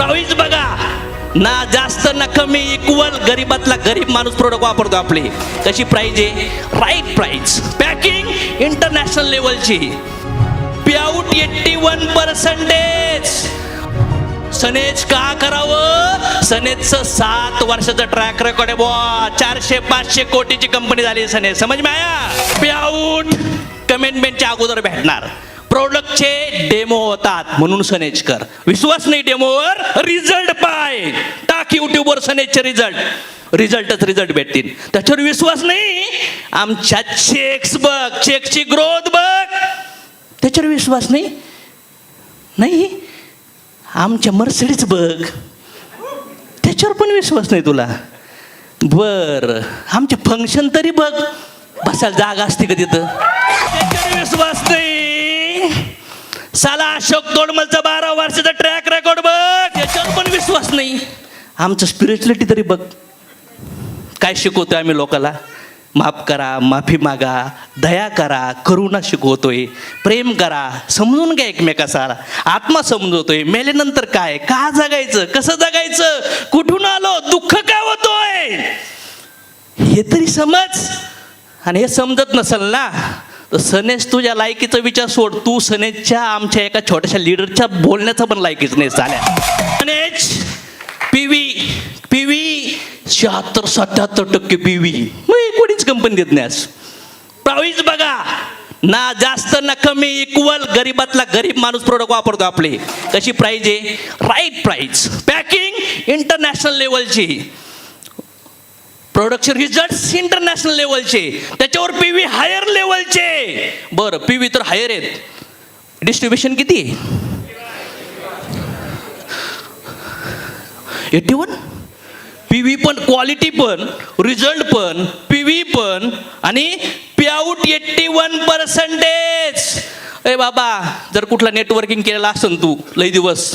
Price बघा ना जास्त ना कमी इक्वल गरीबातला गरीब माणूस प्रोडक्ट वापरतो आपले. कशी प्राईज आहे? राईट प्राईज पॅकिंग इंटरनॅशनल लेवलची प्याऊट एट्टी वन पर्सेंटेज सनेज का करावं? सनेजचं सात वर्षाचं ट्रॅक रेकॉर्ड आहे बुवा. चारशे पाचशे कोटीची कंपनी झाली सनेज. समज माया प्याऊट कमेंटमेंटच्या अगोदर भेटणार. प्रोडक्टचे डेमो होतात. म्हणून सनेज कर. विश्वास नाही डेमोवर रिझल्ट पाय. टाक युट्यूबवर सनेजचे रिझल्ट. रिझल्टच रिझल्ट भेटतील. त्याच्यावर विश्वास नाही. आमच्या चेक्स बघ. चेकची ग्रोथ बघ. त्याच्यावर विश्वास नाही. नाही. आमच्या मर्सिडीज बघ. त्याच्यावर पण विश्वास नाही तुला. बर. आमचे फंक्शन तरी बघ. बसायला जागा असते का तिथं? त्याच्यावर विश्वास नाही. साला अशोक तोडमलचा बारा वर्षाचा ट्रॅक रेकॉर्ड बघ. याच्यावर पण विश्वास नाही. आमचं स्पिरिच्युअलिटी तरी बघ. काय शिकवतोय आम्ही लोकाला? माफ करा माफी मागा दया करा करुणा शिकवतोय प्रेम करा समजून घ्या एकमेकाचा आत्मा समजवतोय मेल्यानंतर काय? का जगायचं? कसं जगायचं? कुठून आलो? दुःख का होतोय? हे तरी समज. आणि हे समजत नसेल ना? तर सनेश तुझ्या लायकीचा विचार सोड. तू सनेशच्या आमच्या एका छोट्याशा लिडरच्या बोलण्याचा पण लायकीच नाही झाल्या सनेश पी व्ही पी व्ही शहात्तर सत्याहत्तर टक्के पी व्ही. मग कोणीच कंपनी देत नाही आज. प्राईज बघा ना जास्त ना कमी इक्वल गरीबातला गरीब माणूस प्रोडक्ट वापरतो आपले. कशी प्राईज आहे? राईट प्राईज पॅकिंग इंटरनॅशनल लेवलची प्रोडक्शन रिझल्ट इंटरनॅशनल लेवलचे त्याच्यावर पी व्ही हायर लेवलचे बरं पी व्ही तर हायर आहेत. डिस्ट्रीब्युशन किती आहे? एटी वन पी व्ही पण क्वालिटी पण रिझल्ट पण पी व्ही पण आणि पेआउट एट्टी वन पर्सेंटेज ए बाबा जर कुठला नेटवर्किंग केलेला असेल तू लई दिवस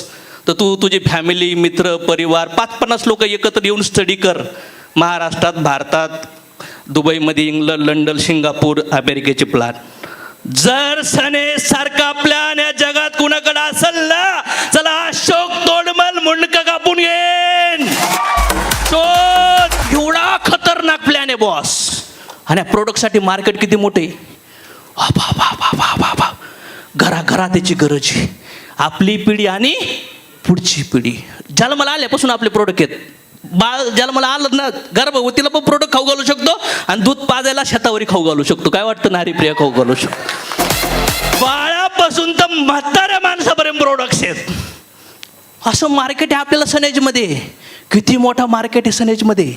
तर तू तुझी फॅमिली मित्र परिवार पाच पन्नास लोक एकत्र येऊन स्टडी कर. महाराष्ट्रात भारतात दुबईमध्ये इंग्लंड लंडन सिंगापूर अमेरिकेचे प्लॅन जर सने सारखा प्लॅन या जगात कुणाकडे असेल ना चला अशोक तोडमल मुंडक कापून येईन. शोध एवढा खतरनाक प्लॅन आहे बॉस आणि प्रोडक्टसाठी मार्केट किती मोठे वा वा वा वा वा वा त्याची गरज आहे. आपली पिढी आणि पुढची पिढी. ज्याला मला आल्यापासून आपले प्रोडक्ट आहेत बाळ ज्याला मला आलं ना गर्भवतीला पण प्रोडक्ट खाऊ घालू शकतो आणि दूध पाजायला शेतावरी खाऊ घालू शकतो. काय वाटतं नारी प्रिय खाऊ घालू शकतो? बाळापासून तर म्हाताऱ्या माणसापर्यंत प्रोडक्ट्स आहेत. असं मार्केट आहे आपल्याला सनेजमध्ये. किती मोठा मार्केट आहे सनेजमध्ये.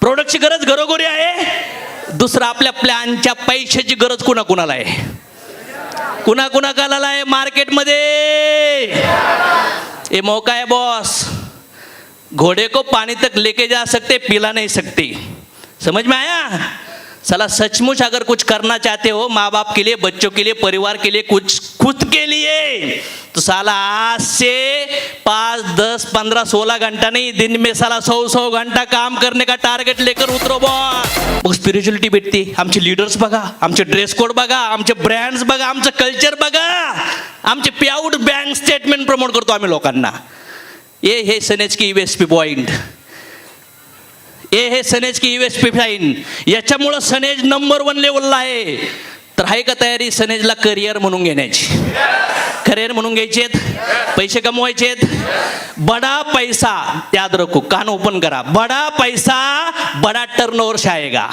प्रोडक्टची गरज घरोघरी आहे. दुसरं आपल्या प्लॅनच्या पैशाची गरज कुणा कुणाला आहे? कुणा कुणा आहे मार्केटमध्ये ए मौका आहे बॉस घोड़े को पानी तक लेके जा सकते पिला नहीं सकती। समझ में आया? साला सचमुच अगर कुछ करना चाहते हो माँ बाप के लिए बच्चों के लिए परिवार के लिए कुछ खुद के लिए तो साला आज से पाँच दस पंद्रह सोलह घंटा नहीं दिन में साला सौ सौ घंटा काम करने का टार्गेट लेकर उतरो बॉ मग स्पिरिच्युअलिटी भेटते आमचे लीडर्स बघा आमचे ड्रेस कोड बघा आमचे ब्रँड्स बघा आमचं कल्चर बघा आमचे प्याऊट बँक स्टेटमेंट प्रमोट करतो आम्ही लोकांना। ये हे सनेज की यू एस पी पॉईंट ए हे सनेज की यू एस पी फाईन याच्यामुळं सनेज नंबर वन लेवलला आहे. तर आहे का तयारी सनेजला करिअर म्हणून घेण्याची? करिअर म्हणून घ्यायचे पैसे कमवायचे बडा पैसा याद रखू कान ओपन करा. बडा पैसा बडा टर्न ओवर शाळेगा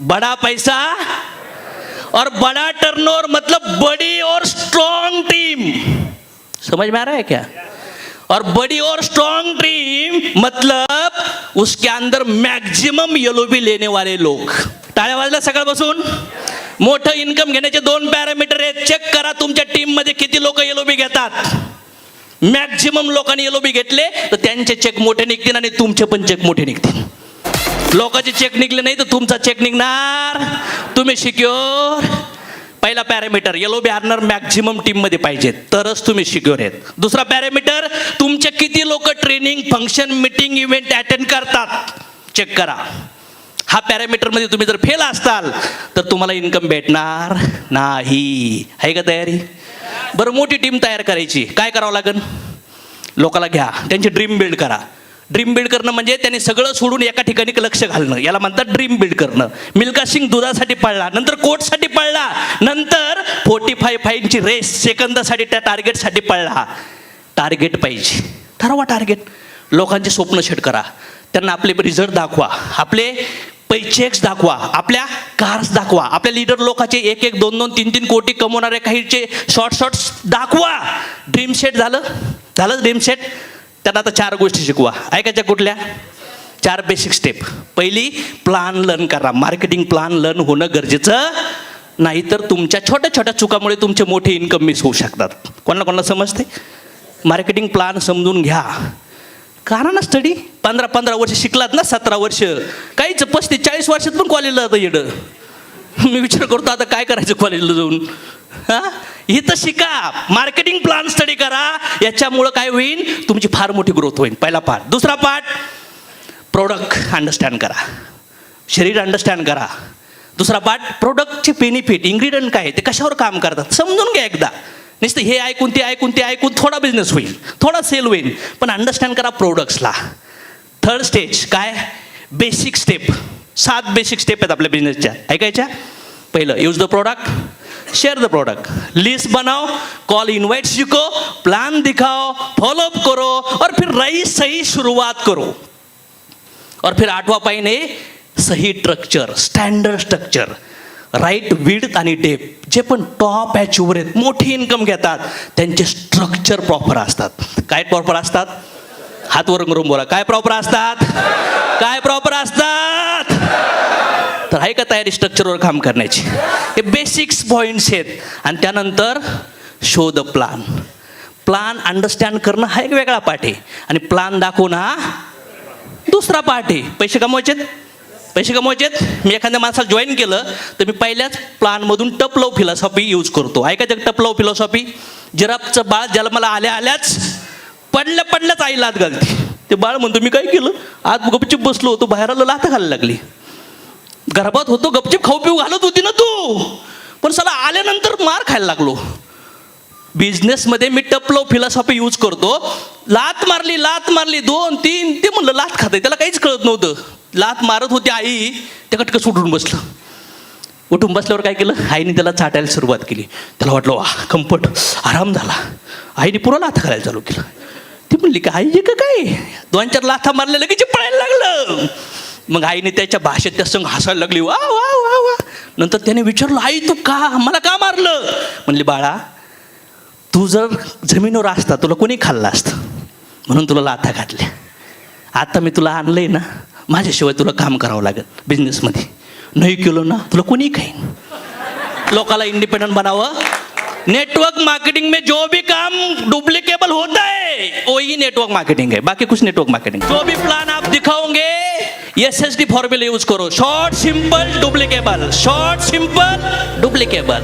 बडा पैसा और बड़ा टर्नओवर मतलब बड़ी और स्ट्रॉन्ग टीम समझ में आ रहा है क्या? और बड़ी और स्ट्रॉन्ग टीम मतलब उसके अंदर मैक्सिमम येलोबी लेने वाले लोग। टाळ्या वाजल्या बसून मोठं इन्कम घेण्याचे दोन पॅरामीटर आहेत. चेक करा तुमच्या टीममध्ये किती लोक येलोबी घेतात. मॅक्झिमम लोकांनी येलोबी घेतले तर त्यांचे चेक मोठे निघतील आणि तुमचे पण चेक मोठे निघतील. लोकांचे चेक निघले नाही तर तुमचा चेक निघणार. तुम्ही सिक्युअर पहिला पॅरामीटर येलो बॅनर मॅक्झिमम टीममध्ये पाहिजेत. तरच तुम्ही सिक्युअर आहेत. दुसरा पॅरामीटर तुमचे किती लोक training function meeting event attend करतात? चेक करा. हा पॅरामीटरमध्ये तुम्ही जर फेल असताल तर तुम्हाला इन्कम भेटणार नाही. आहे का तयारी? बरं मोठी टीम तयार करायची. काय करावं लागेल लोकाला घ्या. त्यांची ड्रीम बिल्ड करा. ड्रीम बिल्ड करणं म्हणजे त्यांनी सगळं सोडून एका ठिकाणी लक्ष घालणं. याला म्हणतात ड्रीम बिल्ड करणं. मिल्का सिंग दुधासाठी पळला नंतर कोटसाठी पळला नंतर फोर्टी फाय फाईव्हची रेस सेकंदासाठी त्या टार्गेटसाठी पळला. टार्गेट पाहिजे. ठरवा टार्गेट लोकांचे स्वप्न शेट करा. त्यांना आपले रिझल्ट दाखवा. आपले पैचेक्स दाखवा. आपल्या कार्स दाखवा. आपल्या लीडर लोकांचे एक एक दोन दोन तीन तीन कोटी कमवणारे काहीचे शॉर्ट शॉर्ट्स दाखवा. ड्रीम सेट झालं? झालं ड्रीम सेट त्यांना आता चार गोष्टी शिकवा. ऐकायच्या कुठल्या? चार बेसिक स्टेप पहिली प्लान लर्न करा. मार्केटिंग प्लान लर्न होणं गरजेचं नाहीतर तुमच्या छोट्या छोट्या चुकामुळे तुमचे मोठे इन्कम मिस होऊ शकतात. कोणाला कोणाला समजते मार्केटिंग प्लान समजून घ्या. करा ना स्टडी पंधरा पंधरा वर्ष शिकलात ना सतरा वर्ष. काहीच पस्तीस चाळीस वर्षात पण कॉलेजला जातं येडं मी विचार करतो आता काय करायचं कॉलेजला जाऊन? हां? इथं शिका. मार्केटिंग प्लान स्टडी करा. याच्यामुळं काय होईल तुमची फार मोठी ग्रोथ होईल पहिला पार्ट दुसरा पार्ट प्रोडक्ट अंडरस्टँड करा. शरीर अंडरस्टँड करा. दुसरा पार्ट प्रोडक्टचे बेनिफिट इंग्रेडियंट काय ते कशावर काम करतात? समजून घ्या एकदा. नुसतं हे ऐकून ते ऐकून ते ऐकून थोडा बिझनेस होईल. थोडा सेल होईल. पण अंडरस्टँड करा प्रोडक्ट्सला थर्ड स्टेज काय? बेसिक स्टेप सात बेसिक स्टेप आहेत आपल्या बिझनेसच्या ऐकायच्या? पहिलं use the product share the product list बनाओ कॉल इन्वाइट शिको प्लान दिखाओ फॉलोअप करो और फिर रही सही शुरुआत करो और फिर आठवा पाहिजे सही structure standard structure right width आणि डेप जे पण टॉप अचीवर आहेत मोठी इन्कम घेतात त्यांचे स्ट्रक्चर प्रॉपर असतात काय प्रॉपर असतात हात करून बोला काय प्रॉपर असतात काय प्रॉपर असतात तर आहे का तयारी स्ट्रक्चरवर काम करण्याची? हे बेसिक्स पॉईंट्स आहेत. आणि त्यानंतर show the plan plan understand करणं हा एक वेगळा पाठ आहे. आणि प्लान दाखवणं हा दुसरा पार्ट आहे. पैसे कमवायचेत पैसे कमवायचेत मी एखाद्या माणसाला जॉईन केलं तर मी पहिल्याच प्लानमधून टप लव फिलॉसॉफी यूज करतो. ऐका टप लव फिलॉसॉफी जिरापचं बाळ ज्याला मला आल्या आल्याच पडल्या पडल्याच आई लात घालते. ते बाळ म्हणतो मी काय केलं? आत गुपचूप बसलो होतो बाहेर आलं लाथ घालायला लागली. गर्भात होतो गपचिप खाऊ पिऊ घालत होती ना तू. पण सला आल्यानंतर मार खायला लागलो. बिझनेसमध्ये मी टपलो फिलॉसॉफी यूज करतो. लात मारली लात मारली दोन तीन ते म्हणलं लात खाते त्याला काहीच कळत नव्हतं. लात मारत होती आई ते कटकस उठून बसलं. उठून बसल्यावर काय केलं? आईने त्याला चाटायला सुरुवात केली. त्याला वाटलं वा कम्फर्ट आराम झाला. आईने पुरा लाथ करायला चालू केलं. ती म्हणली का आई का काय? दोन चार लाथा मारल्या लगेच पळायला लागलं. मग आईने त्याच्या भाषेत त्या संग हसायला लागली वा वा वा वा. नंतर त्याने विचारलं आई तू का मला का मारलं? म्हणले बाळा तू जर जमिनीवर असता तुला कोणी खाल्लं असतं? म्हणून तुला लाथा घातल्या. आता मी तुला आणलंय ना माझ्याशिवाय तुला काम करावं लागेल बिझनेसमध्ये. नाही केलो ना तुला कोणी खाईन? लोकाला इंडिपेंडंट बनावं. नेटवर्क मार्केटिंग में जो भी काम डुप्लीकेबल होता है वही नेटवर्क मार्केटिंग है बाकी कुछ नेटवर्क मार्केटिंग जो भी प्लान आप दिखाओगे S S D formula use करो. Short simple duplicable short simple duplicable